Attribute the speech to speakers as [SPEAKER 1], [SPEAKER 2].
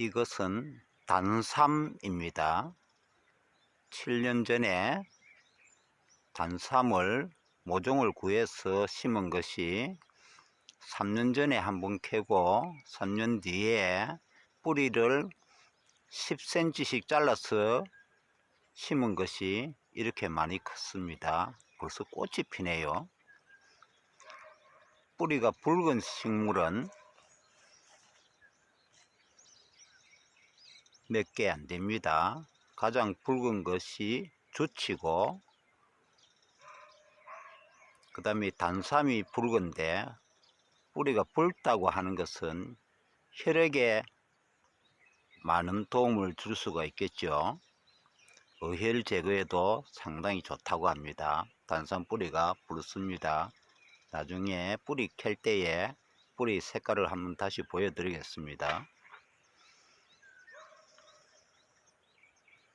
[SPEAKER 1] 이것은 단삼입니다. 7년 전에 단삼을 모종을 구해서 심은 것이 3년 전에 한 번 캐고 3년 뒤에 뿌리를 10cm씩 잘라서 심은 것이 이렇게 많이 컸습니다. 벌써 꽃이 피네요. 뿌리가 붉은 식물은 몇 개 안 됩니다. 가장 붉은 것이 주치고 그 다음에 단삼이 붉은데 뿌리가 붉다고 하는 것은 혈액에 많은 도움을 줄 수가 있겠죠. 어혈 제거에도 상당히 좋다고 합니다. 단삼 뿌리가 붉습니다. 나중에 뿌리 캘 때에 뿌리 색깔을 한번 다시 보여드리겠습니다.